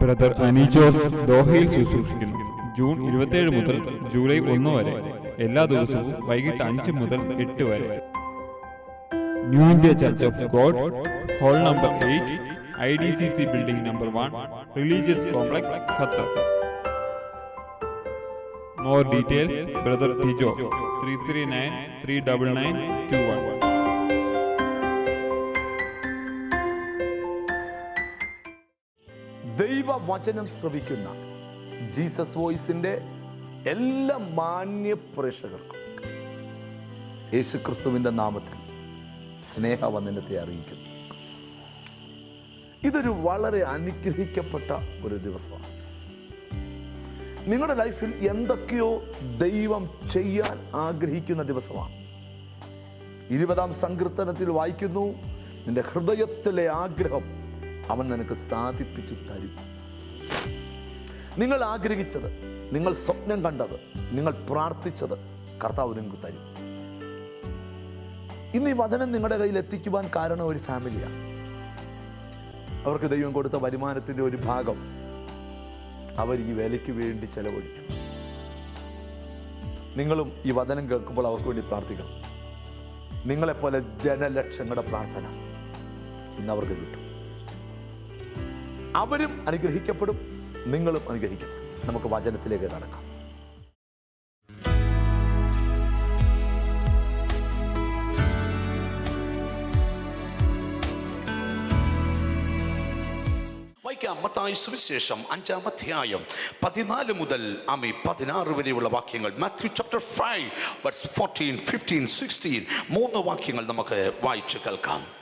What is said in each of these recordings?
Brother Ani George ദോഹയിൽ ശുശ്രൂഷിക്കുന്നു June ഇരുപത്തിയേഴ് മുതൽ ജൂലൈ ഒന്ന് വരെ എല്ലാ ദിവസവും വൈകിട്ട് അഞ്ച് മുതൽ എട്ട് വരെ. New India Church of God hall number eight I D C C building number one religious complex Qatar. More details brother Tijo three three nine three double nine two one. ദൈവവചനം ശ്രവിക്കുന്ന ജീസസ് വോയിസിന്റെ എല്ലാ മാന്യ പ്രേക്ഷകർക്കും യേശുക്രിസ്തുവിന്റെ നാമത്തിൽ സ്നേഹവന്ദനത്തെ അറിയിക്കുന്നു. ഇതൊരു വളരെ അനുഗ്രഹിക്കപ്പെട്ട ഒരു ദിവസമാണ്. നിങ്ങളുടെ ലൈഫിൽ എന്തൊക്കെയോ ദൈവം ചെയ്യാൻ ആഗ്രഹിക്കുന്ന ദിവസമാണ്. ഇരുപതാം സങ്കീർത്തനത്തിൽ വായിക്കുന്നു നിന്റെ ഹൃദയത്തിലെ ആഗ്രഹം അവൻ നിനക്ക് സാധിപ്പിച്ചു തരും. നിങ്ങൾ ആഗ്രഹിച്ചത് നിങ്ങൾ സ്വപ്നം കണ്ടത് നിങ്ങൾ പ്രാർത്ഥിച്ചത് കർത്താവ് നിങ്ങൾക്ക് തരും. ഇന്ന് ഈ വചനം നിങ്ങളുടെ കയ്യിൽ എത്തിക്കുവാൻ കാരണം ഒരു ഫാമിലിയാണ്. അവർക്ക് ദൈവം കൊടുത്ത വരുമാനത്തിന്റെ ഒരു ഭാഗം അവർ ഈ വേലയ്ക്ക് വേണ്ടി ചെലവഴിച്ചു. നിങ്ങളും ഈ വചനം കേൾക്കുമ്പോൾ അവർക്ക് വേണ്ടി പ്രാർത്ഥിക്കണം. നിങ്ങളെപ്പോലെ ജനലക്ഷങ്ങളുടെ പ്രാർത്ഥന ഇന്ന് അവർക്ക് കിട്ടും. അവരും അനുഗ്രഹിക്കപ്പെടും. നിങ്ങളും അനുഗ്രഹിക്കപ്പെടും നമുക്ക് വചനത്തിലേക്ക് നടക്കാം വായിക്കാം മത്തായി സുവിശേഷം അഞ്ചാം അധ്യായം പതിനാല് മുതൽ അമി പതിനാറ് വരെയുള്ള വാക്യങ്ങൾ. Matthew chapter five verse fourteen fifteen sixteen മൂന്ന് വാക്യങ്ങൾ നമുക്ക് വായിച്ചു കേൾക്കാം.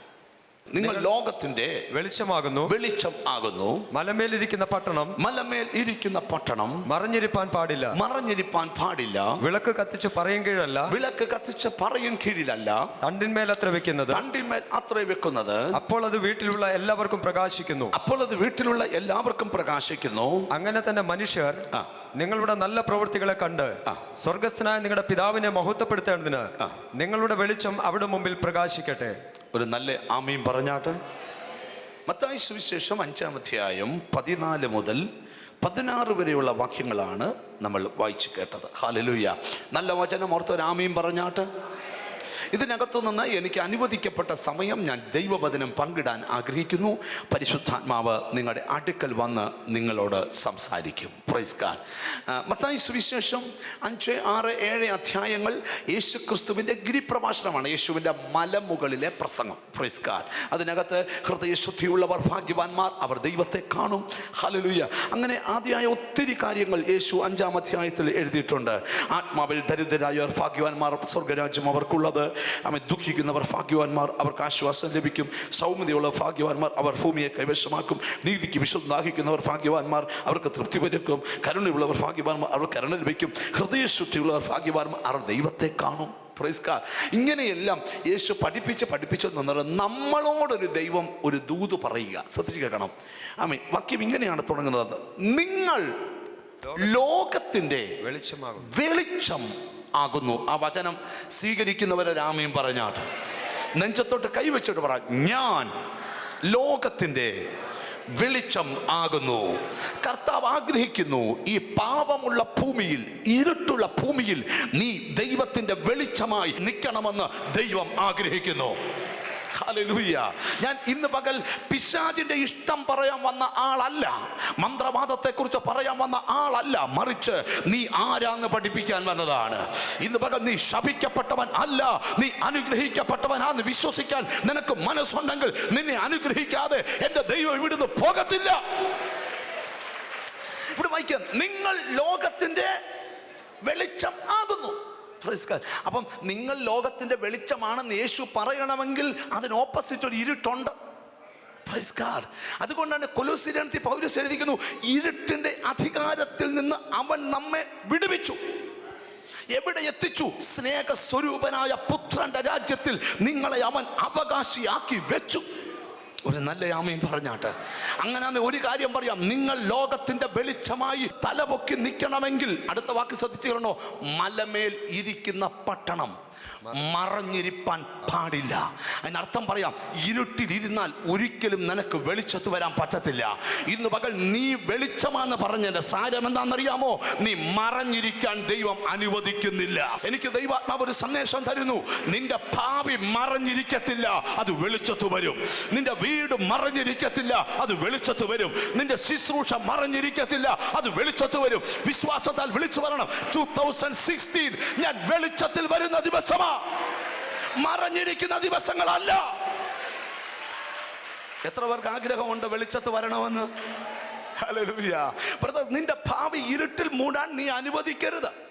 നിങ്ങൾ ലോകത്തിന്റെ വെളിച്ചമാകുന്നു. വെളിച്ചം ആകുന്നു. മലമേലിരിക്കുന്ന പട്ടണം. മലമേൽ ഇരിക്കുന്ന പട്ടണം. മറഞ്ഞിരിപ്പാൻ പാടില്ല. മറഞ്ഞിരിപ്പാൻ പാടില്ല. വിളക്ക് കത്തിച്ച് പറയും കീഴല്ല. വിളക്ക് കത്തിച്ച് പറയും കീഴിലല്ല. തണ്ടിന്മേൽ അത്ര വെക്കുന്നത്. തണ്ടിന്മേൽ അത്ര വെക്കുന്നത്. അപ്പോൾ അത് വീട്ടിലുള്ള എല്ലാവർക്കും പ്രകാശിക്കുന്നു. അപ്പോൾ അത് വീട്ടിലുള്ള എല്ലാവർക്കും പ്രകാശിക്കുന്നു. അങ്ങനെ തന്നെ മനുഷ്യർ. നിങ്ങളുടെ നല്ല പ്രവൃത്തികളെ കണ്ട്. സ്വർഗസ്ഥനായ നിങ്ങളുടെ പിതാവിനെ മഹത്വപ്പെടുത്തേണ്ടതിന് നിങ്ങളുടെ വെളിച്ചം അവിടെ മുമ്പിൽ പ്രകാശിക്കട്ടെ. ഒരു നല്ല ആമയും പറഞ്ഞാട്ട്. മത്തായി സുവിശേഷം അഞ്ചാം അധ്യായം പതിനാല് മുതൽ പതിനാറ് വരെയുള്ള വാക്യങ്ങളാണ് നമ്മൾ വായിച്ചു കേട്ടത്. ഹാലലൂയ നല്ല വചനം ഓർത്ത് ഒരു ആമയും പറഞ്ഞാട്ട്. ഇതിനകത്തു നിന്ന് എനിക്ക് അനുവദിക്കപ്പെട്ട സമയം ഞാൻ ദൈവവചനം പങ്കിടാൻ ആഗ്രഹിക്കുന്നു. പരിശുദ്ധാത്മാവ് നിങ്ങളുടെ അടുക്കൽ വന്ന് നിങ്ങളോട് സംസാരിക്കും. പ്രൈസ് കാൻ മത്തായി സുവിശേഷം അഞ്ച് ആറ് ഏഴ് അധ്യായങ്ങൾ യേശു ക്രിസ്തുവിന്റെ ഗിരിപ്രഭാഷണമാണ്. യേശുവിന്റെ മലമുകളിലെ പ്രസംഗം. പ്രൈസ് കാൻ അതിനകത്ത് ഹൃദയശുദ്ധിയുള്ളവർ ഭാഗ്യവാന്മാർ അവർ ദൈവത്തെ കാണും. ഹലലുയ അങ്ങനെ ആദ്യമായ ഒത്തിരി കാര്യങ്ങൾ യേശു അഞ്ചാം അധ്യായത്തിൽ എഴുതിയിട്ടുണ്ട്. ആത്മാവിൽ ദരിദ്രരായവർ ഭാഗ്യവാന്മാർ സ്വർഗരാജ്യം അവർക്കുള്ളത്. അവൻ ദുഃഖിക്കുന്നവർ ഭാഗ്യവാന്മാർ അവർക്ക് ആശ്വാസം ലഭിക്കും. സൗമ്യതയുള്ള ഭാഗ്യവാന്മാർ അവർ ഭൂമിയെ കൈവശമാക്കും. നീതിക്ക് വിശുദ്ധ ദാഹിക്കുന്നവർ ഭാഗ്യവാന്മാർ അവർക്ക് തൃപ്തി വരുക്കും കരുണയുള്ളവർ ഭാഗ്യവാന്മാർ അവർ കരുണ ലഭിക്കും. ഹൃദയശുദ്ധിയുള്ളവർ ഭാഗ്യവാന്മാർ അവർ ദൈവത്തെ കാണും. പ്രൈസ്കാർ. ഇങ്ങനെയെല്ലാം യേശു പഠിപ്പിച്ച് പഠിപ്പിച്ചു തന്നത് നമ്മളോടൊരു ദൈവം ഒരു ദൂത് പറയുക. ശ്രദ്ധിച്ച് കേൾക്കണം. ആമേ വാക്യം ഇങ്ങനെയാണ് തുടങ്ങുന്നത്. നിങ്ങൾ ലോകത്തിന്റെ വെളിച്ചമാകും. വെളിച്ചം ആകുന്നു. ആ വചനം സ്വീകരിക്കുന്നവരെ രാമയും പറഞ്ഞാട്ട്. നെഞ്ചത്തോട്ട് കൈവച്ചിട്ട് പറ ഞാൻ ലോകത്തിന്റെ വെളിച്ചം ആകുന്നു. കർത്താവ് ആഗ്രഹിക്കുന്നു ഈ പാപമുള്ള ഭൂമിയിൽ ഇരുട്ടുള്ള ഭൂമിയിൽ നീ ദൈവത്തിന്റെ വെളിച്ചമായി നിൽക്കണമെന്ന് ദൈവം ആഗ്രഹിക്കുന്നു. ഞാൻ ഇന്ന് പകൽ പിശാചിന്റെ ഇഷ്ടം പറയാൻ വന്ന ആളല്ല. മന്ത്രവാദത്തെ കുറിച്ച് പറയാൻ വന്ന ആളല്ല. മറിച്ച് നീ ആരാന്ന് പഠിപ്പിക്കാൻ വന്നതാണ്. ഇന്ന് പകൽ നീ ശപിക്കപ്പെട്ടവൻ അല്ല. നീ അനുഗ്രഹിക്കപ്പെട്ടവനാന്ന് വിശ്വസിക്കാൻ നിനക്ക് മനസ്സുണ്ടെങ്കിൽ നിന്നെ അനുഗ്രഹിക്കാതെ എന്റെ ദൈവം ഇവിടുന്ന് പോകത്തില്ല. ഇവിടെ വായിക്കാം. നിങ്ങൾ ലോകത്തിന്റെ വെളിച്ചം ആകുന്നു. അപ്പം നിങ്ങൾ ലോകത്തിന്റെ വെളിച്ചമാണെന്ന് യേശു പറയണമെങ്കിൽ അതിന് ഓപ്പോസിറ്റ് ഒരു ഇരുട്ടുണ്ട്. God. അതുകൊണ്ടാണ് കൊലോസിരത്തി പൗരസ് എഴുതിക്കുന്നു ഇരുട്ടിന്റെ അധികാരത്തിൽ നിന്ന് അവൻ നമ്മെ വിടുവിച്ചു. എവിടെ എത്തിച്ചു? സ്നേഹസ്വരൂപനായ പുത്രന്റെ രാജ്യത്തിൽ നിങ്ങളെ അവൻ അവകാശിയാക്കി വെച്ചു. ഒരു നല്ല ആമയും പറഞ്ഞാട്ട്. അങ്ങനെ ഒരു കാര്യം പറയാം. നിങ്ങൾ ലോകത്തിന്റെ വെളിച്ചമായി തലപൊക്കി നിൽക്കണമെങ്കിൽ അടുത്ത വാക്ക് ശ്രദ്ധിച്ചിരണോ മലമേൽ ഇരിക്കുന്ന പട്ടണം. മറഞ്ഞിരിപ്പാൻ പാടില്ല. അതിനർത്ഥം പറയാം ഇരുട്ടിലിരുന്നാൽ ഒരിക്കലും നിനക്ക് വെളിച്ചത്ത് വരാൻ പറ്റത്തില്ല. ഇന്ന് പകൽ നീ വെളിച്ചമാണെന്ന് പറഞ്ഞതിന്റെ സാരം എന്താണെന്നറിയാമോ? നീ മറഞ്ഞിരിക്കാൻ ദൈവം അനുവദിക്കുന്നില്ല. എനിക്ക് ദൈവാത്മാവ് ഒരു സന്ദേശം തരുന്നു നിന്റെ ഭാവി മറഞ്ഞിരിക്കത്തില്ല അത് വെളിച്ചത്ത് വരും. നിന്റെ വീട് മറഞ്ഞിരിക്കത്തില്ല അത് വെളിച്ചത്ത് വരും. നിന്റെ ശുശ്രൂഷ മറഞ്ഞിരിക്കത്തില്ല അത് വെളിച്ചത്ത് വരും. വിശ്വാസത്താൽ വിളിച്ചു വരണം ടൂ ഞാൻ വെളിച്ചത്തിൽ വരുന്ന ദിവസമാ. മറഞ്ഞിരിക്കുന്ന ദിവസങ്ങളല്ല. എത്ര പേർക്ക് ആഗ്രഹമുണ്ട് വെളിച്ചത്ത് വരണമെന്ന്? നിന്റെ ഭാവി ഇരുട്ടിൽ മൂടാൻ നീ അനുവദിക്കരുത്.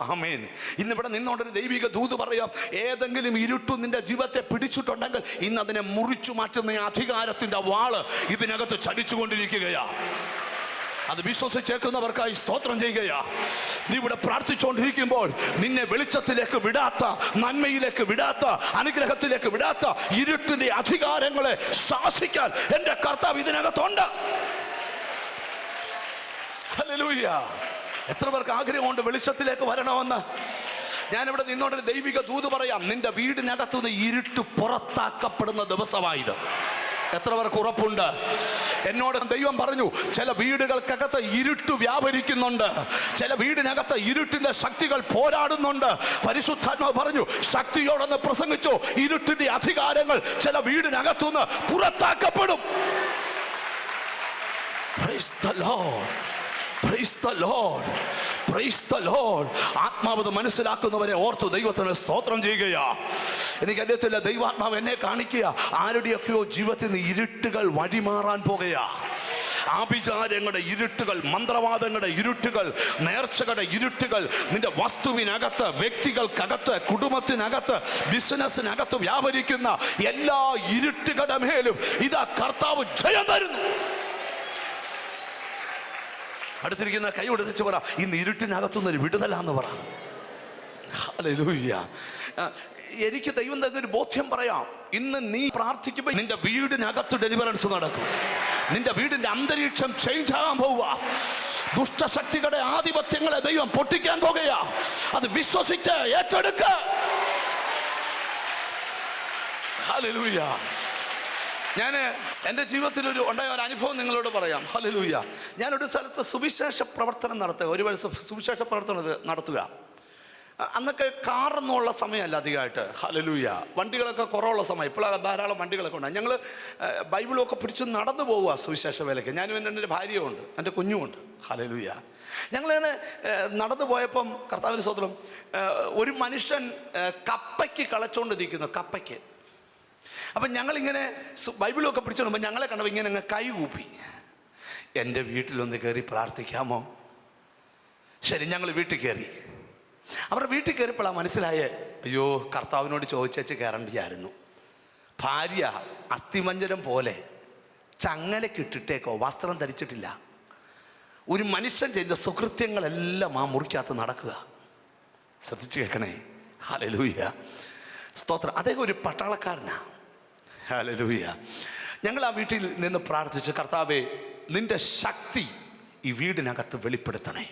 ആമേൻ. ഇന്നിവിടെ നിന്നോണ്ടൊരു ദൈവിക ദൂത് പറയാം. ഏതെങ്കിലും ഇരുട്ടു നിന്റെ ജീവിതത്തെ പിടിച്ചിട്ടുണ്ടെങ്കിൽ ഇന്ന് അതിനെ മുറിച്ചു മാറ്റുന്ന അധികാരത്തിന്റെ വാൾ ഇതിനകത്ത് ചലിച്ചുകൊണ്ടിരിക്കുകയാ. അത് വിശ്വസിച്ചേക്കുന്നവർക്കായി സ്തോത്രം ചെയ്യുകയാ. നീ ഇവിടെ പ്രാർത്ഥിച്ചുകൊണ്ടിരിക്കുമ്പോൾ നിന്നെ വെളിച്ചത്തിലേക്ക് വിടാത്ത നന്മയിലേക്ക് വിടാത്ത അനുഗ്രഹത്തിലേക്ക് വിടാത്ത ഇരുട്ടിന്റെ അധികാരങ്ങളെ ശാസിക്കാൻ എന്റെ കർത്താവ് ഇതിനകത്തുണ്ട്. എത്ര പേർക്ക് ആഗ്രഹമുണ്ട് വെളിച്ചത്തിലേക്ക് വരണമെന്ന്? ഞാനിവിടെ നിന്നോട് ദൈവിക ദൂത് പറയാം. നിന്റെ വീടിനകത്തുനിന്ന് ഇരുട്ട് പുറത്താക്കപ്പെടുന്ന ദിവസമായത്. എത്ര പേർക്ക് ഉറപ്പുണ്ട് എന്നോട് ദൈവം പറഞ്ഞു ചില വീടുകൾക്കകത്ത് ഇരുട്ട് വ്യാപരിക്കുന്നുണ്ട് ചില വീടിനകത്ത് ഇരുട്ടിന്റെ ശക്തികൾ പോരാടുന്നുണ്ട് പരിശുദ്ധാത്മാവ് പറഞ്ഞു ശക്തിയോടൊന്ന് പ്രസംഗിച്ചു ഇരുട്ടിന്റെ അധികാരങ്ങൾ ചില വീടിനകത്തുനിന്ന് പുറത്താക്കപ്പെടും Praise the Lord. Praise the Lord. ആത്മാവത് മനസ്സിലാക്കുന്നവരെ ഓർത്തു ദൈവത്തിന് സ്തോത്രം ചെയ്യുകയാ. എനിക്ക് അറിയത്തില്ല ദൈവാത്മാവ് എന്നെ കാണിക്കുക. ആരുടെയൊക്കെയോ ജീവിതത്തിൽ നിന്ന് ഇരുട്ടുകൾ വഴിമാറാൻ പോകുകയാ. ആഭിചാരങ്ങളുടെ ഇരുട്ടുകൾ മന്ത്രവാദങ്ങളുടെ ഇരുട്ടുകൾ നേർച്ചകളുടെ ഇരുട്ടുകൾ നിന്റെ വസ്തുവിനകത്ത് വ്യക്തികൾക്കകത്ത് കുടുംബത്തിനകത്ത് ബിസിനസ്സിനകത്ത് വ്യാപരിക്കുന്ന എല്ലാ ഇരുട്ടുകളുടെ മേലും ഇതാ കർത്താവ് ജയം തരുന്നു. അടുത്തിരിക്കുന്ന കൈ കൊടുത്തിച്ച് പറ ഇന്ന് ഇരുട്ടിനകത്തുനിന്ന് ഒരു വിടുതലാന്ന് പറ. എനിക്ക് ദൈവം ഒരു ബോധ്യം പറയാം. ഇന്ന് നീ പ്രാർത്ഥിക്കുമ്പോൾ നിന്റെ വീടിനകത്ത് ഡെലിവറൻസ് നടക്കും. നിന്റെ വീടിന്റെ അന്തരീക്ഷം ചേഞ്ച് ആകാൻ പോവുക. ദുഷ്ടശക്തികളുടെ ആധിപത്യങ്ങളെ ദൈവം പൊട്ടിക്കാൻ പോകുകയാ. അത് വിശ്വസിച്ച് ഏറ്റെടുക്കുക ഞാൻ എന്റെ ജീവിതത്തിൽ ഒരു ഉണ്ടായ ഒരു അനുഭവം നിങ്ങളോട് പറയാം. ഹലലൂയ ഞാനൊരു സ്ഥലത്ത് സുവിശേഷ പ്രവർത്തനം നടത്തുക. ഒരു സുവിശേഷ പ്രവർത്തനം നടത്തുക. അന്നൊക്കെ കാറൊന്നുമുള്ള സമയമല്ല അധികമായിട്ട്. ഹലലൂയ വണ്ടികളൊക്കെ കുറവുള്ള സമയം. ഇപ്പോഴാണ് ധാരാളം വണ്ടികളൊക്കെ ഉണ്ട് ഞങ്ങൾ ബൈബിളൊക്കെ പിടിച്ച് നടന്നു പോവുക സുവിശേഷ വേലയ്ക്ക്. ഞാനും എന്റെ എന്റെ ഭാര്യയുമുണ്ട്. എന്റെ കുഞ്ഞുമുണ്ട്. ഹലലൂയ ഞങ്ങളിങ്ങനെ നടന്നു പോയപ്പം കർത്താവിന് സ്വതന്ത്രം ഒരു മനുഷ്യൻ കപ്പയ്ക്ക് കളച്ചുകൊണ്ടിരിക്കുന്നു കപ്പയ്ക്ക്. അപ്പം ഞങ്ങളിങ്ങനെ ബൈബിളൊക്കെ ബൈബിളൊക്കെ പിടിച്ചോണ്ടുമ്പോൾ ഞങ്ങളെ കണ്ടപ്പോൾ ഇങ്ങനെ അങ്ങ് കൈ കൂപ്പി. എന്റെ വീട്ടിലൊന്ന് കയറി പ്രാർത്ഥിക്കാമോ? ശരി ഞങ്ങൾ വീട്ടിൽ കയറി അവരുടെ വീട്ടിൽ കയറിയപ്പോഴാണ് മനസ്സിലായ അയ്യോ കർത്താവിനോട് ചോദിച്ചേച്ച് കയറേണ്ടിയായിരുന്നു ഭാര്യ അസ്ഥിമഞ്ജനം പോലെ ചങ്ങലക്കിട്ടിട്ടേക്കോ വസ്ത്രം ധരിച്ചിട്ടില്ല. ഒരു മനുഷ്യൻ ചെയ്ത സുകൃത്യങ്ങളെല്ലാം ആ മുറിക്കകത്ത് നടക്കുക. ശ്രദ്ധിച്ചു കേൾക്കണേ. ഹാലലൂയ സ്തോത്രം. അദ്ദേഹം ഒരു പട്ടാളക്കാരനാ. ഹാലലൂയ ഞങ്ങൾ ആ വീട്ടിൽ നിന്ന് പ്രാർത്ഥിച്ച് കർത്താവെ നിന്റെ ശക്തി ഈ വീടിനകത്ത് വെളിപ്പെടുത്തണേ.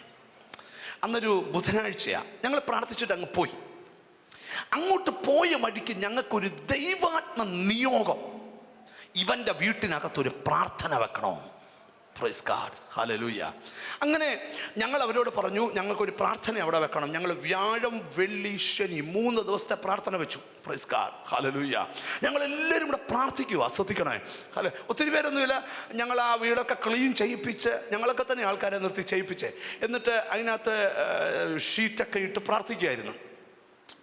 അന്നൊരു ബുധനാഴ്ചയാണ് ഞങ്ങൾ പ്രാർത്ഥിച്ചിട്ട് അങ്ങ് പോയി. അങ്ങോട്ട് പോയ വഴിക്ക് ഞങ്ങൾക്കൊരു ദൈവാത്മ നിയോഗം. ഇവന്റെ വീട്ടിനകത്തൊരു പ്രാർത്ഥന വെക്കണമെന്ന് പ്രൈസ് ഗാഡ് ഹാലലൂയ അങ്ങനെ ഞങ്ങൾ അവരോട് പറഞ്ഞു ഞങ്ങൾക്കൊരു പ്രാർത്ഥന അവിടെ വെക്കണം. ഞങ്ങൾ വ്യാഴം വെള്ളി ശനി മൂന്ന് ദിവസത്തെ പ്രാർത്ഥന വെച്ചു. പ്രൈസ് ഗാഡ് ഹാലലൂയ ഞങ്ങൾ എല്ലാവരും ഇവിടെ പ്രാർത്ഥിക്കുക. ശ്രദ്ധിക്കണേ. ഹല ഒത്തിരി പേരൊന്നുമില്ല. ഞങ്ങൾ ആ വീടൊക്കെ ക്ലീൻ ചെയ്യിപ്പിച്ച് ഞങ്ങളൊക്കെ തന്നെ ആൾക്കാരെ നിർത്തി ചെയ്യിപ്പിച്ച്. എന്നിട്ട് അതിനകത്ത് ഷീറ്റൊക്കെ ഇട്ട് പ്രാർത്ഥിക്കുകയായിരുന്നു.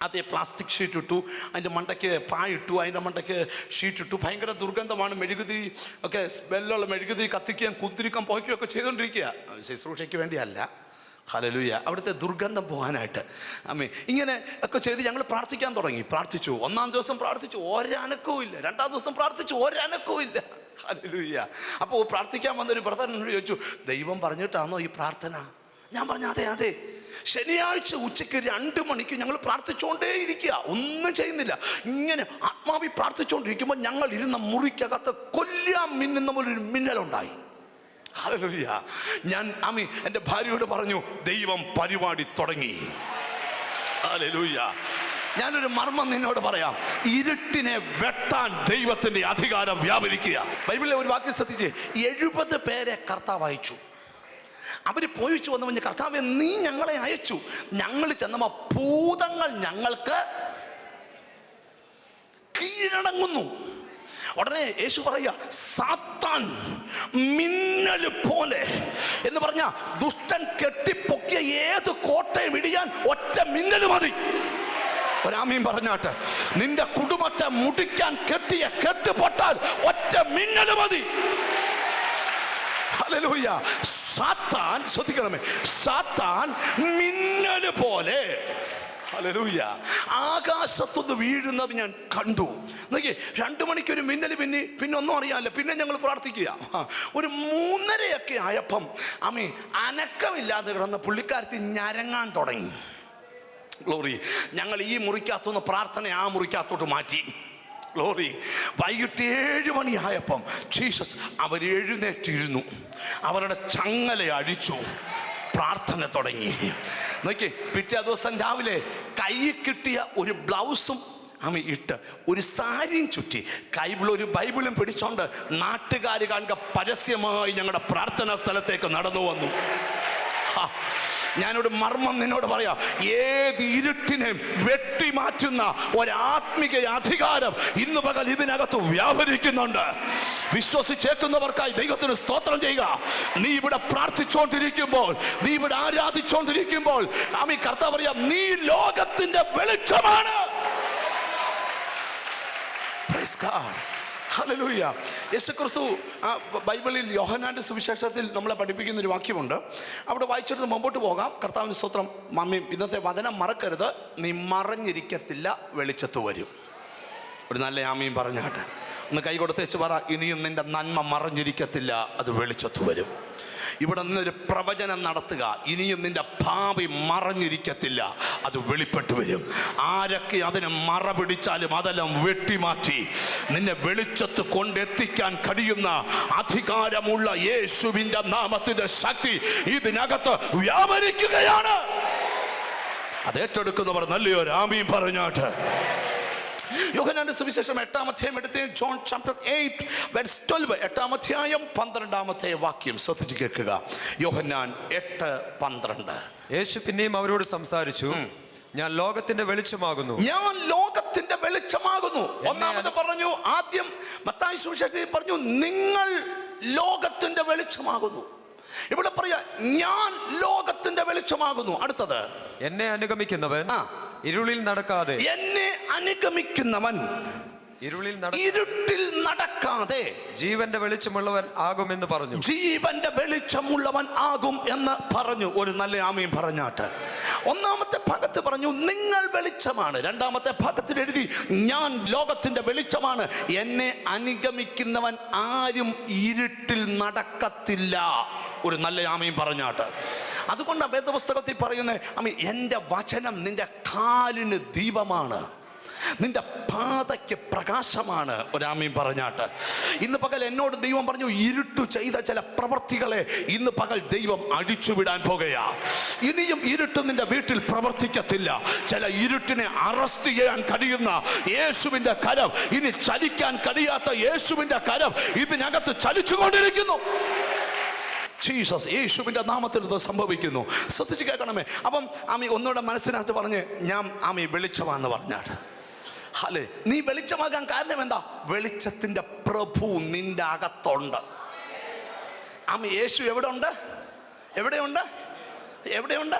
അതേ പ്ലാസ്റ്റിക് ഷീറ്റ് ഇട്ടു അതിന്റെ മണ്ടയ്ക്ക് പായിട്ടു അതിന്റെ മണ്ടയ്ക്ക് ഷീറ്റ് ഇട്ടു. ഭയങ്കര ദുർഗന്ധമാണ് മെഴുകുതിരി ഒക്കെ സ്മെല്ലുള്ള മെഴുകുതിരി കത്തിക്കുകയും കുത്തിരിക്കാൻ ഒക്കെ ചെയ്തുകൊണ്ടിരിക്കുക ശുശ്രൂഷയ്ക്ക് വേണ്ടിയല്ല. ഹലലുയ അവിടുത്തെ ദുർഗന്ധം പോകാനായിട്ട്. അമ്മേ ഇങ്ങനെ ഒക്കെ ചെയ്ത് ഞങ്ങൾ പ്രാർത്ഥിക്കാൻ തുടങ്ങി. പ്രാർത്ഥിച്ചു. ഒന്നാം ദിവസം പ്രാർത്ഥിച്ചു. ഒരനക്കവും ഇല്ല. രണ്ടാം ദിവസം പ്രാർത്ഥിച്ചു. ഒരനക്കവും ഇല്ല. ഹലലൂയ അപ്പോൾ പ്രാർത്ഥിക്കാൻ വന്നൊരു ബ്രദർ എന്നോട് ചോദിച്ചു ദൈവം പറഞ്ഞിട്ടാണോ ഈ പ്രാർത്ഥന? ഞാൻ പറഞ്ഞു അതെ അതെ. ശനിയാഴ്ച ഉച്ചയ്ക്ക് രണ്ട് മണിക്ക് ഞങ്ങൾ പ്രാർത്ഥിച്ചുകൊണ്ടേ ഇരിക്കുക ഒന്നും ചെയ്യുന്നില്ല. ഇങ്ങനെ ആത്മാവി പ്രാർത്ഥിച്ചുകൊണ്ടിരിക്കുമ്പോൾ ഞങ്ങൾ ഇരുന്ന മുറിക്കകത്ത് കൊല്ലാൻ മിന്നുന്ന പോലെ ഒരു മിന്നലുണ്ടായി. ഹല്ലേലൂയ. ഞാൻ അമ്മി എന്റെ ഭാര്യയോട് പറഞ്ഞു ദൈവം പരിപാടി തുടങ്ങി. ഹല്ലേലൂയ. ഞാനൊരു മർമ്മം നിന്നോട് പറയാം. ഇരുട്ടിനെ വെട്ടാൻ ദൈവത്തിന്റെ അധികാരം വ്യാപരിക്കുക. ബൈബിളിലെ ഒരു വാക്യം ശ്രദ്ധിച്ച്. എഴുപത് പേരെ കർത്താവ് അയച്ചു. അവർ പോയിച്ചു വന്നു പറഞ്ഞ കർത്താവ് നീ ഞങ്ങളെ അയച്ചു. ഞങ്ങൾ ചെന്നപ്പോ ഭൂതങ്ങൾ ഞങ്ങൾക്ക് കീഴടങ്ങുന്നു. ഉടനെ യേശു പറയുക സാത്താൻ മിന്നൽ പോലെ. എന്ന് പറഞ്ഞ ദുഷ്ടൻ കെട്ടിപ്പൊക്കിയ ഏത് കോട്ടയം ഇടിയാൻ ഒറ്റ മിന്നൽ മതി. ഒരാമീൻ പറഞ്ഞാട്ട് നിന്റെ കുടുംബത്തെ മുടിക്കാൻ കെട്ടിയ കെട്ടുപൊട്ടാൽ ഒറ്റ മിന്നൽ മതി. ഹല്ലേലൂയ സാത്താൻ ശ്രദ്ധിക്കണമേ. സാത്താൻ മിന്നൽ പോലെ. ഹല്ലേലൂയ ആകാശത്തുനിന്ന് വീഴുന്നത് ഞാൻ കണ്ടു. നോക്കി രണ്ടു മണിക്ക് ഒരു മിന്നൽ പിന്നെ പിന്നെ ഒന്നും അറിയാമല്ല പിന്നെ ഞങ്ങൾ പ്രാർത്ഥിക്കുക. ഒരു മൂന്നരയൊക്കെ ആയപ്പം അമ്മേ അനക്കമില്ലാതെ കിടന്ന പുള്ളിക്കാരത്തി ഞരങ്ങാൻ തുടങ്ങി. ഗ്ലോറി ഞങ്ങൾ ഈ മുറിക്കകത്തുനിന്ന് പ്രാർത്ഥന ആ മുറിക്കകത്തോട്ട് മാറ്റി. ഗ്ലോറി വൈകിട്ട് ഏഴ് മണിയായപ്പം ജീസസ് അവർ എഴുന്നേറ്റിരുന്നു അവരുടെ ചങ്ങല അടിച്ചു പ്രാർത്ഥന തുടങ്ങി. നോക്കി പിറ്റേ ദിവസം രാവിലെ കൈ കിട്ടിയ ഒരു ബ്ലൗസും അമ്മ ഇട്ട് ഒരു സാരിയും ചുറ്റി. കൈബിൾ ഒരു ബൈബിളും പിടിച്ചോണ്ട് നാട്ടുകാർ കാണുക പരസ്യമായി ഞങ്ങളുടെ പ്രാർത്ഥനാ സ്ഥലത്തേക്ക് നടന്നു വന്നു. ഞാനൊരു മർമ്മം നിന്നോട് പറയാം ഏത് ഇരുട്ടിനെ വെട്ടിമാറ്റുന്ന ഒരാത്മിക അധികാരം ഇന്ന് പകൽ ഇതിനകത്ത് വ്യാപരിക്കുന്നുണ്ട്. വിശ്വസിച്ചേക്കുന്നവർക്കായി ദൈവത്തിന് സ്തോത്രം ചെയ്യുക. നീ ഇവിടെ പ്രാർത്ഥിച്ചുകൊണ്ടിരിക്കുമ്പോൾ നീ ഇവിടെ ആരാധിച്ചുകൊണ്ടിരിക്കുമ്പോൾ ആമി കർത്താവ് പറയാം നീ ലോകത്തിന്റെ വെളിച്ചമാണ്. Praise. ഹല്ലേലൂയ. യേശുക്രിസ്തു ബൈബിളിൽ യോഹനാന്റെ സുവിശേഷത്തിൽ നമ്മളെ പഠിപ്പിക്കുന്ന ഒരു വാക്യമുണ്ട്. അവിടെ വായിച്ചിട്ട് മുമ്പോട്ട് പോകാം. കർത്താവിന്റെ സ്തോത്രം മമ്മിയും ഇന്നത്തെ വചനം മറക്കരുത്. നീ മറഞ്ഞിരിക്കത്തില്ല വെളിച്ചത്ത് വരും. ഒരു നല്ല ആമയും പറഞ്ഞാട്ടെ ഒന്ന് കൈ കൊടുത്തേച്ച് പറ ഇനിയും നിന്റെ നന്മ മറഞ്ഞിരിക്കത്തില്ല അത് വെളിച്ചത്ത് വരും. ഇവിടെ നിന്നൊരു പ്രവചനം നടത്തുക. ഇനിയും നിന്റെ ഭാവി മറഞ്ഞിരിക്കത്തില്ല. അത് വെളിപ്പെട്ടു വരും. ആരൊക്കെ അതിനെ മറ പിടിച്ചാലും അതെല്ലാം വെട്ടിമാറ്റി. നിന്നെ വെളിച്ചത്ത് കൊണ്ടെത്തിക്കാൻ കഴിയുന്ന അധികാരമുള്ള യേശുവിന്റെ നാമത്തിന്റെ ശക്തി ഇതിനകത്ത് വ്യാപരിക്കുകയാണ്. അത് ഏറ്റെടുക്കുന്നവർ നല്ലൊരു ആമയും പറഞ്ഞാട്ട്. യോഹനാന്റെ സുവിശേഷം എട്ടാം അധ്യായം എടുത്ത് John chapter eight verse twelve എട്ടാം അധ്യായം പന്ത്രണ്ടാമത്തെ വാക്യം. ശ്രദ്ധിച്ച് കേൾക്കുക. യോഹന്നാൻ എട്ട് പന്ത്രണ്ട്. യേശു പിന്നെയും അവരോട് സംസാരിച്ചു ഞാൻ ലോകത്തിന്റെ വെളിച്ചമാകുന്നു. ഞാൻ ലോകത്തിന്റെ വെളിച്ചമാകുന്നു. ഒന്നാമത് പറഞ്ഞു ആദ്യം മത്തായി സുവിശേഷത്തിൽ പറഞ്ഞു നിങ്ങൾ ലോകത്തിന്റെ വെളിച്ചമാകുന്നു. ഇവിടെ പറയാ ഞാൻ ലോകത്തിന്റെ വെളിച്ചമാകുന്നു. അടുത്തത്. എന്നെ അനുഗമിക്കുന്നവൻ. ഇരുളിൽ നടക്കാതെ. എന്നെ അനുഗമിക്കുന്നവൻ ഇരുളിൽ ഇരുട്ടിൽ നടക്കാതെ ജീവന്റെ വെളിച്ചമുള്ളവൻ ആകും എന്ന് പറഞ്ഞു. ജീവന്റെ വെളിച്ചമുള്ളവൻ ആകും എന്ന് പറഞ്ഞു. ഒരു നല്ല ആമയും പറഞ്ഞാട്ട്. ഒന്നാമത്തെ ഭാഗത്ത് പറഞ്ഞു നിങ്ങൾ വെളിച്ചമാണ്. രണ്ടാമത്തെ ഭാഗത്തിൽ എഴുതി ഞാൻ ലോകത്തിന്റെ വെളിച്ചമാണ്. എന്നെ അനുഗമിക്കുന്നവൻ ആരും ഇരുട്ടിൽ നടക്കത്തില്ല. ഒരു നല്ല ആമയും പറഞ്ഞാട്ട്. അതുകൊണ്ട് വേദപുസ്തകത്തിൽ പറയുന്നത് എന്റെ വചനം നിന്റെ കാലിന് ദീപമാണ്. നിന്റെ പാതയ്ക്ക് പ്രകാശമാണ്. ഒരാമീൻ പറഞ്ഞാട്ട് ഇന്ന് പകൽ എന്നോട് ദൈവം പറഞ്ഞു ഇരുട്ടു ചെയ്ത ചില പ്രവർത്തികളെ ഇന്ന് പകൽ ദൈവം അടിച്ചുവിടാൻ പോകുകയാ. ഇനിയും ഇരുട്ട് നിന്റെ വീട്ടിൽ പ്രവർത്തിക്കത്തില്ല. ചില ഇരുട്ടിനെ അറസ്റ്റ് ചെയ്യാൻ കഴിയുന്ന യേശുവിന്റെ കരം ഇനി ചലിക്കാൻ കഴിയാത്ത യേശുവിന്റെ കരം ഇതിനകത്ത് ചലിച്ചുകൊണ്ടിരിക്കുന്നു. ജീസസ് യേശുവിന്റെ നാമത്തിൽ ഇത് സംഭവിക്കുന്നു. ശ്രദ്ധിച്ച് കേൾക്കണമേ. അപ്പം ആമി ഒന്നുകൂടെ മനസ്സിനകത്ത് പറഞ്ഞ് ഞാൻ ആമി വെളിച്ചമാന്ന് പറഞ്ഞാട്ട് അല്ലേ നീ വെളിച്ചമാകാൻ കാരണം എന്താ? വെളിച്ചത്തിന്റെ പ്രഭു നിന്റെ അകത്തുണ്ട്. ആമി യേശു എവിടെ ഉണ്ട് എവിടെയുണ്ട്? എവിടെയുണ്ട്?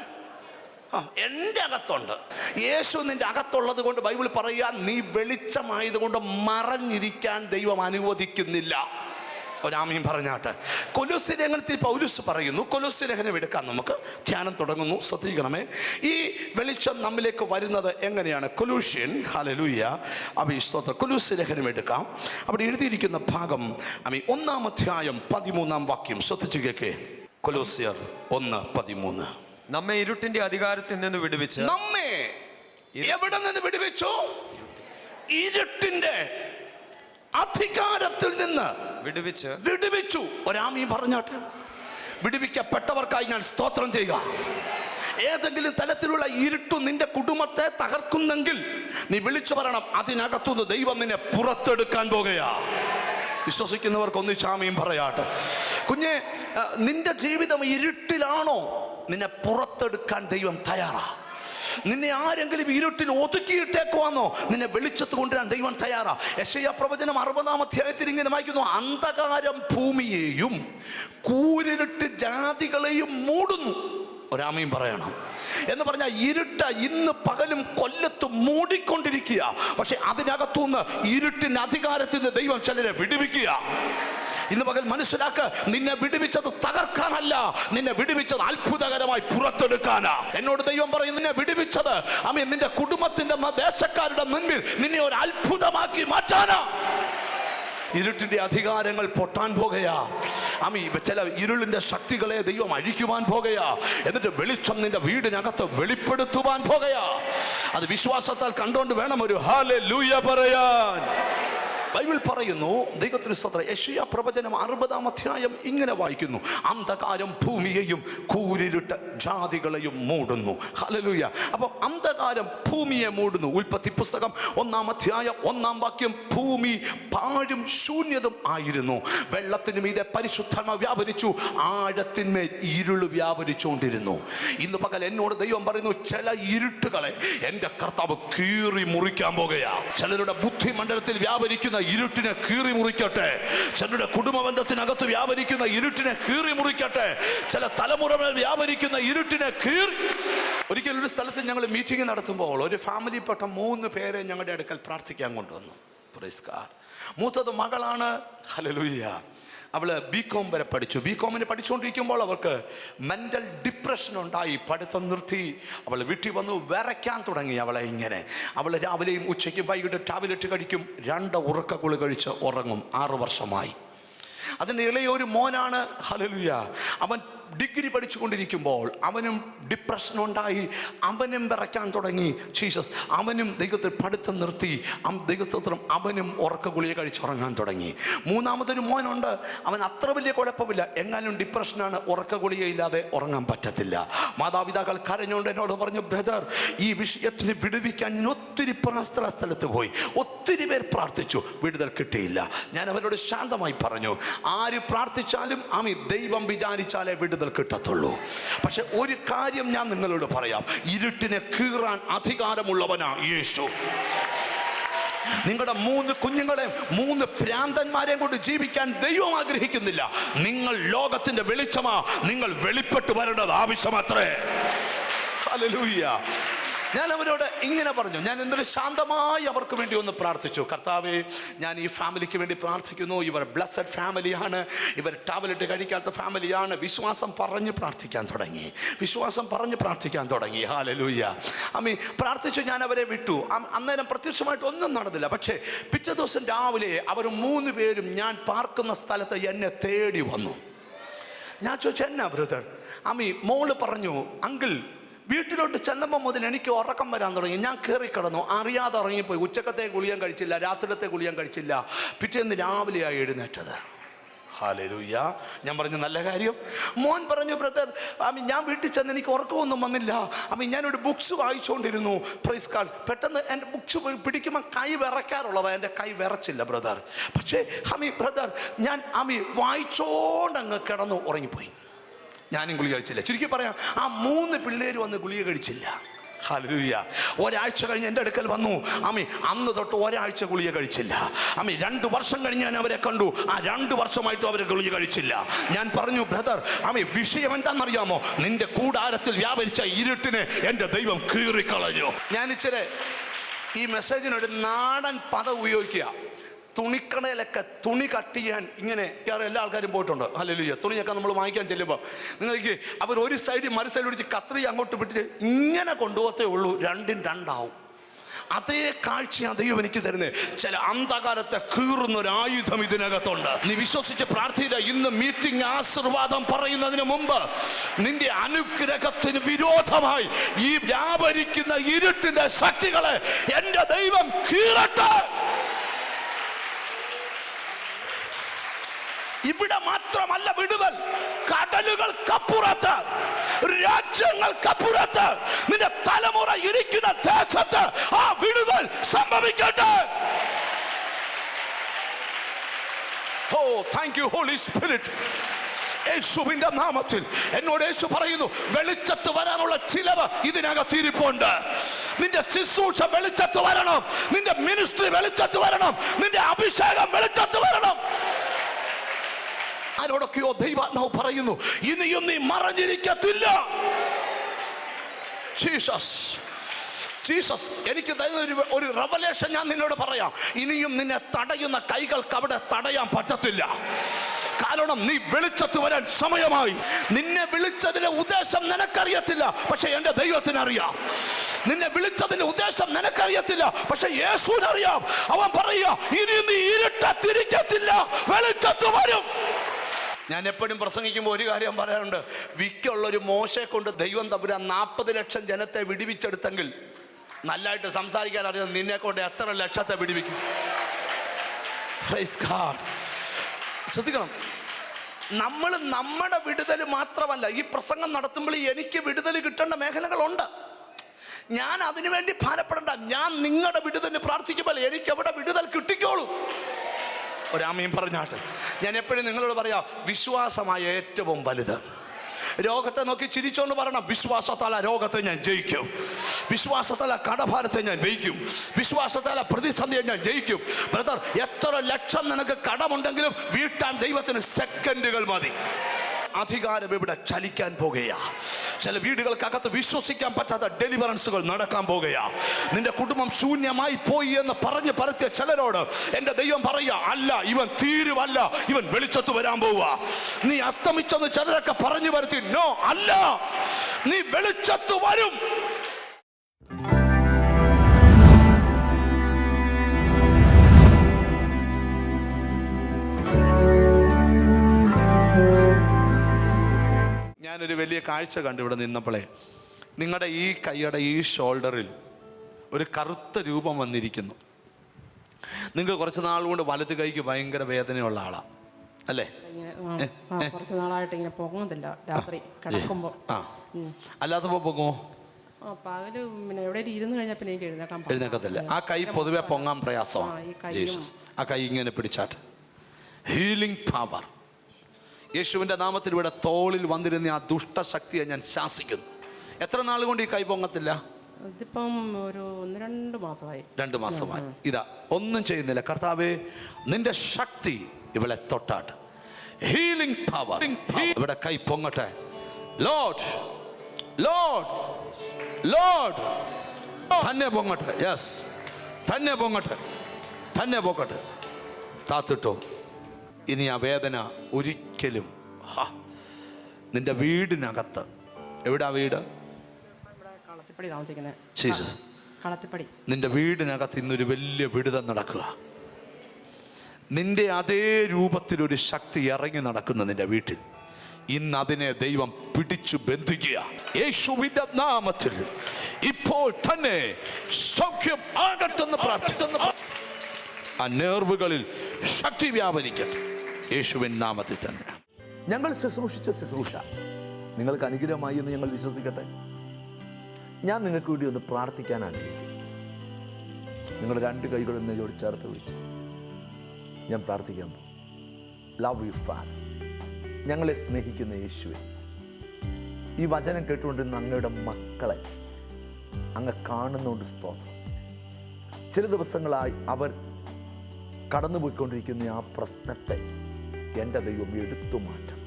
ആ എന്റെ അകത്തുണ്ട്. യേശു നിന്റെ അകത്തുള്ളത് കൊണ്ട് ബൈബിൾ പറയുക നീ വെളിച്ചമായതുകൊണ്ട് മറഞ്ഞിരിക്കാൻ ദൈവം അനുവദിക്കുന്നില്ല. ഒരാമയും പറഞ്ഞാട്ട്. കൊലുസ് ലേഖനത്തിൽ പൗലുസ് പറയുന്നു. കൊലുസ് ലേഖനം എടുക്കാം നമുക്ക്. ധ്യാനം തുടങ്ങുന്നു. ശ്രദ്ധിക്കണമേ. ഈ വെളിച്ചം നമ്മിലേക്ക് വരുന്നത് എങ്ങനെയാണ്? കൊലൂഷ്യൻ ഹലലൂയ അഭി സ്തോത്ര. കൊലൂസ് ലേഖനം എടുക്കാം. അവിടെ എഴുതിയിരിക്കുന്ന ഭാഗം അമി ഒന്നാം അധ്യായം പതിമൂന്നാം വാക്യം. ശ്രദ്ധിച്ചു കേൾക്കേ. കൊലോസിയർ ഒന്ന് പതിമൂന്ന്. നമ്മെ ഇരുട്ടിന്റെ അധികാരത്തിൽ നിന്ന് വിടുവിച്ച് നമ്മെ എവിടെ നിന്ന് വിടുവിച്ചു? ഇരുട്ടിന്റെ അധികാരത്തിൽ നിന്ന്. വിടുവിച്ച് വിടുവിച്ചു. ഒരാമീ പറഞ്ഞാട്ട് വിടുവിക്കപ്പെട്ടവർക്കായി ഞാൻ സ്തോത്രം ചെയ്യുക. ഏതെങ്കിലും തലത്തിലുള്ള ഇരുട്ടു നിന്റെ കുടുംബത്തെ തകർക്കുന്നെങ്കിൽ നീ വിളിച്ചു പറയണം അതിനകത്തുനിന്ന് ദൈവം നിന്നെ പുറത്തെടുക്കാൻ പോകുകയാ. വിശ്വസിക്കുന്നവർക്ക് ഒന്ന് ചാമയും പറയാട്ടെ. കുഞ്ഞെ നിന്റെ ജീവിതം ഇരുട്ടിലാണോ? നിന്നെ പുറത്തെടുക്കാൻ ദൈവം തയ്യാറാ. നിന്നെ ആരെങ്കിലും ഇരുട്ടിൽ ഒതുക്കിയിട്ടേക്കുവാന്നോ? നിന്നെ വെളിച്ചത്ത് കൊണ്ടുവരാൻ ദൈവം തയ്യാറാ. യശയ പ്രവചനം അറുപതാം അധ്യായത്തിൽ ഇങ്ങനെ വായിക്കുന്നു അന്ധകാരം ഭൂമിയെയും കൂരിരുട്ട് ജാതികളെയും മൂടുന്നു. ഒരാമയും പറയണം. എന്ന് പറഞ്ഞാൽ ഇരുട്ട ഇന്ന് പകലും കൊല്ലത്ത് മൂടിക്കൊണ്ടിരിക്കുക. പക്ഷെ അതിനകത്തുനിന്ന് ഇരുട്ടിന് അധികാരത്തിൽ നിന്ന് ദൈവം ചിലരെ വിടുവിക്കുക. ഇന്ന് പകൽ മനസ്സിലാക്ക നിന്നെ വിടുവിച്ചത് തകർക്കാനല്ല നിന്നെ വിടുവിച്ചത് അത്ഭുതകരമായി പുറത്തെടുക്കാനാ. എന്നോട് ദൈവം പറയും നിന്നെ വിടുവിച്ചത് അമ്മ നിന്റെ കുടുംബത്തിന്റെ ദേശക്കാരുടെ മുൻപിൽ നിന്നെ ഒരു അത്ഭുതമാക്കി മാറ്റാനാ. ഇരുട്ടിന്റെ അധികാരങ്ങൾ പൊട്ടാൻ പോകയാ അമി ചില ഇരുളിന്റെ ശക്തികളെ ദൈവം അഴിക്കുവാൻ പോകയാ എന്നിട്ട് വെളിച്ചം നിന്റെ വീടിനകത്ത് വെളിപ്പെടുത്തുവാൻ പോകയാ അത് വിശ്വാസത്താൽ കണ്ടുകൊണ്ട് വേണം ഒരു ഹാലെ ലൂയ പറയാൻ. ബൈബിൾ പറയുന്നു ദൈവത്തിന് സ്വത്ര യശയ പ്രവചനം അറുപതാം അധ്യായം ഇങ്ങനെ വായിക്കുന്നു. അന്ധകാരം ഭൂമിയെയും കൂരിരുട്ട് ജാതികളെയും മൂടുന്നു. ഹലലൂയ അപ്പോൾ അന്ധകാരം ഭൂമിയെ മൂടുന്നു. ഉൽപ്പത്തി പുസ്തകം ഒന്നാം അധ്യായം ഒന്നാം വാക്യം ഭൂമി പാഴും ശൂന്യതും ആയിരുന്നു. വെള്ളത്തിന് മീതെ പരിശുദ്ധമ വ്യാപരിച്ചു ആഴത്തിന്മേൽ ഇരുൾ വ്യാപരിച്ചുകൊണ്ടിരുന്നു. ഇന്ന് പകൽ എന്നോട് ദൈവം പറയുന്നു ചില ഇരുട്ടുകളെ എന്റെ കർത്താവ് കീറി മുറിക്കാൻ പോകുക ചിലരുടെ ബുദ്ധിമണ്ഡലത്തിൽ വ്യാപരിക്കുന്ന ഇരുട്ടിനെ കീറി മുറിക്കട്ടെ. ചിലരുടെ കുടുംബ ബന്ധത്തിനകത്ത് വ്യാപരിക്കുന്ന ഇരുട്ടിനെ കീറി മുറിക്കട്ടെ. ചില തലമുറകൾ വ്യാപരിക്കുന്ന ഇരുട്ടിനെ കീറി ഒരിക്കലും ഒരു സ്ഥലത്ത് ഞങ്ങൾ മീറ്റിംഗ് നടത്തുമ്പോൾ ഒരു ഫാമിലിപ്പെട്ട മൂന്ന് പേരെ ഞങ്ങളുടെ അടുക്കൽ പ്രാർത്ഥിക്കാൻ കൊണ്ടുവന്നു. പ്രൈസ്. മൂത്തത് മകളാണ്. ഹലലുയ്യ അവൾ ബി കോം വരെ പഠിച്ചു. ബി കോമിന് പഠിച്ചുകൊണ്ടിരിക്കുമ്പോൾ അവർക്ക് മെന്റൽ ഡിപ്രഷൻ ഉണ്ടായി. പഠിത്തം നിർത്തി. അവൾ വീട്ടിൽ വന്നു വരയ്ക്കാൻ തുടങ്ങി അവളെ ഇങ്ങനെ. അവൾ രാവിലെയും ഉച്ചയ്ക്കും വൈകിട്ട് ടാബ്ലറ്റ് കഴിക്കും. രണ്ട് ഉറക്ക ഗുളി കഴിച്ച് ഉറങ്ങും. ആറു വർഷമായി. അതിന്റെ ഇളയൊരു മോനാണ്. ഹലലുയ അവൻ ഡിഗ്രി പഠിച്ചുകൊണ്ടിരിക്കുമ്പോൾ അവനും ഡിപ്രഷൻ ഉണ്ടായി. അവനും വിറയ്ക്കാൻ തുടങ്ങി. ജീസസ് അവനും ദൈവത്തിൽ പഠിത്തം നിർത്തി. ദൈവസ്തോത്രം അവനും ഉറക്ക ഗുളിക കഴിച്ചുറങ്ങാൻ തുടങ്ങി. മൂന്നാമതൊരു മോനുണ്ട്. അവൻ അത്ര വലിയ കുഴപ്പമില്ല. എങ്ങാനും ഡിപ്രഷനാണ് ഉറക്ക ഗുളികയില്ലാതെ ഉറങ്ങാൻ പറ്റത്തില്ല. മാതാപിതാക്കൾ കരഞ്ഞുകൊണ്ട് എന്നോട് പറഞ്ഞു ബ്രദർ ഈ വിഷയത്തിന് വിടുവിക്കാൻ ഞാൻ ഒത്തിരി പ്രാർത്ഥന സ്ഥലത്ത് പോയി. ഒത്തിരി പേർ പ്രാർത്ഥിച്ചു. വിടുതൽ കിട്ടിയില്ല. ഞാൻ അവരോട് ശാന്തമായി പറഞ്ഞു ആര് പ്രാർത്ഥിച്ചാലും ആമി ദൈവം വിചാരിച്ചാലേ വിടുതൽ കിട്ടത്തുള്ളൂ. പക്ഷെ ഒരു കാര്യം ഞാൻ നിങ്ങളോട് പറയാം. ഇരുട്ടിനെ കീറാൻ അധികാരമുള്ളവനാ യേശു. നിങ്ങളുടെ മൂന്ന് കുഞ്ഞുങ്ങളെ മൂന്ന് പ്രാന്തന്മാരെയും കൊണ്ട് ജീവിക്കാൻ ദൈവം ആഗ്രഹിക്കുന്നില്ല. നിങ്ങൾ ലോകത്തിന്റെ വെളിച്ചമാ. നിങ്ങൾ വെളിപ്പെട്ട് വരേണ്ടത് ആവശ്യമത്രേ. ഹല്ലേലൂയ ഞാൻ അവരോട് ഇങ്ങനെ പറഞ്ഞു. ഞാൻ എന്തൊരു ശാന്തമായി അവർക്ക് വേണ്ടി ഒന്ന് പ്രാർത്ഥിച്ചു. കർത്താവേ ഞാൻ ഈ ഫാമിലിക്ക് വേണ്ടി പ്രാർത്ഥിക്കുന്നു. ഇവർ ബ്ലസ്സഡ് ഫാമിലിയാണ്. ഇവർ ടാബ്ലറ്റ് കഴിക്കാത്ത ഫാമിലിയാണ്. വിശ്വാസം പറഞ്ഞ് പ്രാർത്ഥിക്കാൻ തുടങ്ങി. വിശ്വാസം പറഞ്ഞ് പ്രാർത്ഥിക്കാൻ തുടങ്ങി. ഹാലലൂയ്യ അമ്മി പ്രാർത്ഥിച്ചു ഞാൻ അവരെ വിട്ടു. അന്നേരം പ്രത്യക്ഷമായിട്ട് ഒന്നും നടന്നില്ല. പക്ഷേ പിറ്റേ ദിവസം രാവിലെ അവർ മൂന്ന് പേരും ഞാൻ പാർക്കുന്ന സ്ഥലത്ത് എന്നെ തേടി വന്നു. ഞാൻ ചോദിച്ചു എന്നാ ബ്രദർ? അമ്മി മോൾ പറഞ്ഞു അങ്കിൾ വീട്ടിലോട്ട് ചെന്നപ്പോൾ മുതൽ എനിക്ക് ഉറക്കം വരാൻ തുടങ്ങി. ഞാൻ കയറി കിടന്നു. അറിയാതെ ഇറങ്ങിപ്പോയി ഉച്ചക്കത്തെ ഗുളിയം കഴിച്ചില്ല രാത്രിയിലത്തെ ഗുളിയം കഴിച്ചില്ല. പിറ്റേന്ന് രാവിലെയായി എഴുന്നേറ്റത്. ഹാലലൂയ ഞാൻ പറഞ്ഞു നല്ല കാര്യം. മോൻ പറഞ്ഞു ബ്രദർ അമി ഞാൻ വീട്ടിൽ ചെന്ന് എനിക്ക് ഉറക്കമൊന്നും വന്നില്ല. അമി ഞാനൊരു ബുക്സ് വായിച്ചുകൊണ്ടിരുന്നു പ്രൈസ് കാർഡ് പെട്ടെന്ന് എന്റെ ബുക്സ് പിടിക്കുമ്പോൾ കൈ വിറയ്ക്കാറുള്ളവ എന്റെ കൈ വിറച്ചില്ല ബ്രദർ. പക്ഷേ അമി ബ്രദർ ഞാൻ അമി വായിച്ചോണ്ടങ്ങ് കിടന്നു ഉറങ്ങിപ്പോയി. ഞാനും ഗുളിക കഴിച്ചില്ല. ചുരുക്കി പറയാം ആ മൂന്ന് പിള്ളേർ വന്ന് ഗുളിക കഴിച്ചില്ല. ഹലൂയ ഒരാഴ്ച കഴിഞ്ഞ് എന്റെ അടുക്കൽ വന്നു. അമ്മി അന്ന് തൊട്ട് ഒരാഴ്ച ഗുളിക കഴിച്ചില്ല. അമ്മി രണ്ട് വർഷം കഴിഞ്ഞ് ഞാൻ അവരെ കണ്ടു. ആ രണ്ട് വർഷമായിട്ടും അവർ ഗുളിക കഴിച്ചില്ല. ഞാൻ പറഞ്ഞു ബ്രദർ അമ്മി വിഷയം എന്താണെന്നറിയാമോ? നിന്റെ കൂടാരത്തിൽ വ്യാപരിച്ച ഇരുട്ടിനെ എന്റെ ദൈവം കീറിക്കളഞ്ഞു. ഞാൻ ഇച്ചിരി ഈ മെസ്സേജിനൊരു നാടൻ പദം ഉപയോഗിക്കുക. തുണിക്കടയിലൊക്കെ തുണി കട്ട് ചെയ്യാൻ ഇങ്ങനെ കയറി എല്ലാ ആൾക്കാരും പോയിട്ടുണ്ട്. അല്ലല്ലോ തുണിയൊക്കെ നമ്മൾ വാങ്ങിക്കാൻ ചെല്ലുമ്പോൾ നിങ്ങൾക്ക് അവർ ഒരു സൈഡിൽ മറു സൈഡിൽ പിടിച്ച് കത്രി അങ്ങോട്ട് പിടിച്ച് ഇങ്ങനെ കൊണ്ടുപോകത്തേ ഉള്ളൂ. രണ്ടും രണ്ടാവും. അതേ കാഴ്ചയാണ് ദൈവം എനിക്ക് തരുന്നത് ചില അന്ധകാരത്തെ കീറുന്ന ഒരു ആയുധം ഇതിനകത്തുണ്ട്. നീ വിശ്വസിച്ച് പ്രാർത്ഥിക്കുക ഇന്ന് മീറ്റിംഗ് ആശീർവാദം പറയുന്നതിന് മുമ്പ് നിന്റെ അനുഗ്രഹത്തിന് വിരോധമായി ഈ വ്യാപരിക്കുന്ന ഇരുട്ടിന്റെ ശക്തികളെ എന്റെ ദൈവം കീറട്ടെ. ഇവിടെ മാത്രമല്ല വിടുതൽ. കടലുകൾക്കപ്പുറത്ത് രാജ്യങ്ങൾക്കപ്പുറത്ത് നിന്റെ തലമുറ ഇരിക്കുന്ന ദേശത്ത് ആ വിടുതൽ സംഭവിക്കട്ടെ. Oh thank you Holy Spirit യേശുവിന്റെ നാമത്തിൽ എന്നോട് യേശു പറയുന്നു വെളിച്ചത്ത് വരാനുള്ള ചിലവ് ഇതിനകത്ത് ഇരിപ്പുണ്ട്. നിന്റെ ശുശ്രൂഷ വെളിച്ചത്ത് വരണം. നിന്റെ മിനിസ്ട്രി വെളിച്ചത്ത് വരണം. നിന്റെ അഭിഷേകം വെളിച്ചത്ത് വരണം. ആരോടൊക്കെയോ ദൈവാത്മാവ് പറയുന്നു ഇനിയും നീ മറഞ്ഞിരിക്കത്തില്ല. ജീസസ് ജീസസ് എനിക്ക് തരുന്ന ഒരു ഒരു റവലേഷൻ ഞാൻ നിന്നോട് പറയാം. ഇനിയും നിന്നെ തടയുന്ന കൈകൾക്ക് അവിടെ തടയാൻ പറ്റത്തില്ല. കാരണം നീ വെളിച്ചത്ത് വരാൻ സമയമായി. നിന്നെ വിളിച്ചതിന്റെ ഉദ്ദേശം നിനക്കറിയത്തില്ല പക്ഷെ എന്റെ ദൈവത്തിന് അറിയാം നിന്നെ വിളിച്ചതിന്റെ ഉദ്ദേശം നിനക്കറിയത്തില്ല പക്ഷെ യേശുവിനറിയാം. അവൻ പറയുക ഇനി നീ ഇരുട്ടത്തിരിക്കത്തില്ല വെളിച്ചത്ത് വരും. ഞാൻ എപ്പോഴും പ്രസംഗിക്കുമ്പോൾ ഒരു കാര്യം പറയാറുണ്ട്. വിക്കുള്ളൊരു മോശയെ കൊണ്ട് ദൈവം തമ്പുരാൻ നാൽപ്പത് ലക്ഷം ജനത്തെ വിടിവിച്ചെടുത്തെങ്കിൽ നല്ലതായിട്ട് സംസാരിക്കാൻ അറിയാം നിന്നെ കൊണ്ട് എത്ര ലക്ഷത്തെ വിടിവിക്കും. ശ്രദ്ധിക്കണം. നമ്മൾ നമ്മുടെ വിടുതൽ മാത്രമല്ല ഈ പ്രസംഗം നടത്തുമ്പോൾ എനിക്ക് വിടുതൽ കിട്ടേണ്ട മേഖലകളുണ്ട്. ഞാൻ അതിനുവേണ്ടി ഭാരപ്പെടേണ്ട. ഞാൻ നിങ്ങളുടെ വിടുതലിന് പ്രാർത്ഥിക്കുമ്പോൾ എനിക്ക് അവിടെ വിടുതൽ കിട്ടിക്കോളൂ. ഒരാമയും പറഞ്ഞാട്ട്. ഞാൻ എപ്പോഴും നിങ്ങളോട് പറയാം വിശ്വാസമായ ഏറ്റവും വലുത്. രോഗത്തെ നോക്കി ചിരിച്ചോണ്ട് പറയണം വിശ്വാസത്താല രോഗത്തെ ഞാൻ ജയിക്കും. വിശ്വാസത്താല കടഭാരത്തെ ഞാൻ ജയിക്കും വിശ്വാസത്താല പ്രതിസന്ധിയെ ഞാൻ ജയിക്കും. ബ്രദർ എത്ര ലക്ഷം നിനക്ക് കടമുണ്ടെങ്കിലും വീട്ടാൻ ദൈവത്തിന് സെക്കൻഡുകൾ മതി. അധികാരം ഇവിടെ ചലിക്കാൻ പോകുകയാ. ചില വീടുകൾക്കകത്ത് വിശ്വസിക്കാൻ പറ്റാത്ത ഡെലിവറൻസുകൾ നടക്കാൻ പോകുകയാ. നിന്റെ കുടുംബം ശൂന്യമായി പോയി എന്ന് പറഞ്ഞ് പരത്തിയ ചിലരോട് എന്റെ ദൈവം പറയുക അല്ല ഇവൻ തീരുവല്ല ഇവൻ വെളിച്ചത്ത് വരാൻ പോവുക. നീ അസ്തമിച്ചെന്ന് ചിലരൊക്കെ പറഞ്ഞു വരുത്തി നോ അല്ല നീ വെളിച്ചത്ത് വരും. ഞാനൊരു വലിയ കാഴ്ച കണ്ടു ഇവിടെ നിന്നപ്പോഴേ നിങ്ങളുടെ ഈ കൈയുടെ ഈ ഷോൾഡറിൽ ഒരു കറുത്ത രൂപം വന്നിരിക്കുന്നു. നിങ്ങൾക്ക് കുറച്ച് നാൾ കൊണ്ട് വലത് കൈക്ക് ഭയങ്കര വേദനയുള്ള ആളാണ് അല്ലേ? കുറച്ച് നാളായിട്ട് ഇങ്ങനെ രാത്രി കിടക്കുമ്പോൾ ആ. അല്ലാത്തപ്പോൾ പോകുമോ ആ പകൽ പിന്നെ എവിടെയും ഇരുന്ന് കഴിഞ്ഞാൽ പിന്നെ എനിക്ക് എഴുന്നേക്കാൻ പാടില്ല. എഴുന്നേക്കത്തില്ല. ആ കൈ പൊതുവെ പൊങ്ങാൻ പ്രയാസമാണ്. ആ കൈ ഇങ്ങനെ പിടിച്ചാട്ട്. ഹീലിംഗ് പവർ യേശുവിന്റെ നാമത്തിൽ ഇവിടെ തോളിൽ വന്നിരുന്ന ആ ദുഷ്ടശക്തിയെ ഞാൻ ശാസിക്കുന്നു. എത്ര നാൾ കൊണ്ട് ഈ കൈ പൊങ്ങത്തില്ല? ഇതിപ്പം ഒരു ഒന്ന് രണ്ട് മാസമായി. രണ്ട് മാസമായി. ഇതാ ഒന്നും ചെയ്യുന്നില്ല. കർത്താവേ നിന്റെ ശക്തി ഇവളെ തൊട്ടാട്ട്. ഹീലിംഗ് പവർ ഇവിടെ കൈ പൊങ്ങട്ടെ. ലോഡ് ലോഡ് ലോഡ് തന്നെ പൊങ്ങട്ടെ. യെസ് തന്നെ പൊങ്ങട്ടെ. തന്നെ പൊങ്ങട്ടെ. താത്തിട്ടോ. ഇനി ആ വേദന ഒരിക്കലും ഹാ, നിന്റെ വീടിനകത്ത്. എവിടാ വീട്? ജീസസ്. നിന്റെ വീടിനകത്ത് ഇന്നൊരു വലിയ വിടുതം നടക്കുക. നിന്റെ അതേ രൂപത്തിലൊരു ശക്തി ഇറങ്ങി നടക്കുന്ന നിന്റെ വീട്ടിൽ. ഇന്ന് അതിനെ ദൈവം പിടിച്ചു ബന്ധിക്കുക. യേശുവിന്റെ നാമത്തിൽ. ഇപ്പോൾ തന്നെ സൗഖ്യം ആകട്ടെന്ന് പ്രാർത്ഥിക്കുന്നു. ആ നേർവുകളിൽ ശക്തി വ്യാപരിക്കട്ടെ. യേശുവിൻ നാമത്തിൽ തന്നെ. ഞങ്ങൾ ശുശ്രൂഷിച്ച ശുശ്രൂഷ. നിങ്ങൾക്ക് അനുഗ്രഹമായി എന്ന് ഞങ്ങൾ വിശ്വസിക്കട്ടെ? ഞാൻ നിങ്ങൾക്ക് വേണ്ടി ഒന്ന് പ്രാർത്ഥിക്കാൻ ആഗ്രഹിക്കും നിങ്ങൾ രണ്ട് കൈകളും നെയ്യോട് ചേർത്ത് വിളിച്ച് ഞാൻ പ്രാർത്ഥിക്കാൻ പോകും ലവ് യു ഫാദർ ഞങ്ങളെ സ്നേഹിക്കുന്ന യേശുവെ ഈ വചനം കേട്ടുകൊണ്ടിരുന്ന അങ്ങയുടെ മക്കളെ അങ്ങ് കാണുന്നുണ്ട് സ്തോത്രം. ചില ദിവസങ്ങളായി അവർ കടന്നുപോയിക്കൊണ്ടിരിക്കുന്ന ആ പ്രശ്നത്തെ എന്റെ ദൈവം എടുത്തു മാറ്റണം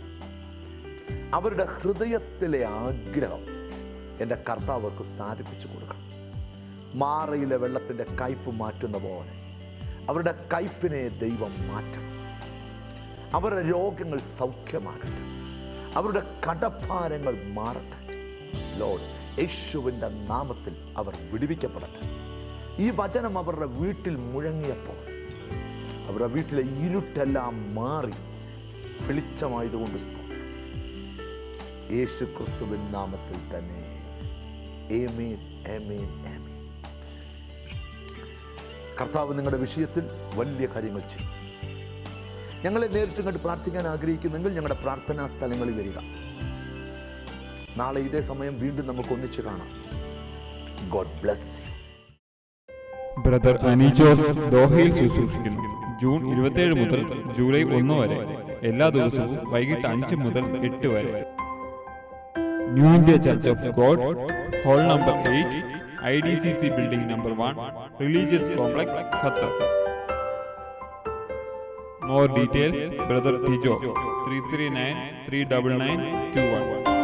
അവരുടെ ഹൃദയത്തിലെ ആഗ്രഹം എന്റെ കർത്താവർക്ക് സാധിപ്പിച്ചു കൊടുക്കണം. മാറയിലെ വെള്ളത്തിന്റെ കയ്പ് മാറ്റുന്ന പോലെ അവരുടെ കയ്പിനെ ദൈവം മാറ്റണം. അവരുടെ രോഗങ്ങൾ സൗഖ്യമാകട്ടെ. അവരുടെ കടഭാരങ്ങൾ മാറട്ടെ. ലോഡ് യേശുവിന്റെ നാമത്തിൽ അവർ വിടുവിക്കപ്പെടട്ടെ. ഈ വചനം അവരുടെ വീട്ടിൽ മുഴങ്ങിയപ്പോൾ അവരുടെ വീട്ടിലെ ഇരുട്ടെല്ലാം മാറി. വെളിച്ചമായതുകൊണ്ട് സ്തോത്രം യേശു ക്രിസ്തുവിൻ നാമത്തിൽ തന്നെ. കർത്താവ് നിങ്ങളുടെ വിഷയത്തിൽ വലിയ കാര്യങ്ങൾ ചെയ്യും. ഞങ്ങളെ നേരിട്ട് കണ്ട് പ്രാർത്ഥിക്കാൻ ആഗ്രഹിക്കുന്നെങ്കിൽ ഞങ്ങളുടെ പ്രാർത്ഥനാ സ്ഥലങ്ങളിൽ വരിക. നാളെ ഇതേ സമയം വീണ്ടും നമുക്ക് ഒന്നിച്ച് കാണാം. God bless brother Ani George ദോഹയിൽ ശുശ്രൂഷിക്കുന്നു. ജൂൺ ഇരുപത്തിയേഴ് മുതൽ ജൂലൈ ഒന്ന് വരെ എല്ലാ ദിവസവും വൈകിട്ട് അഞ്ച് മുതൽ എട്ട് വരെ New India Church of God hall number eight I D C C building number one religious complex Qatar More details, Brother Tijo, 339 399 21.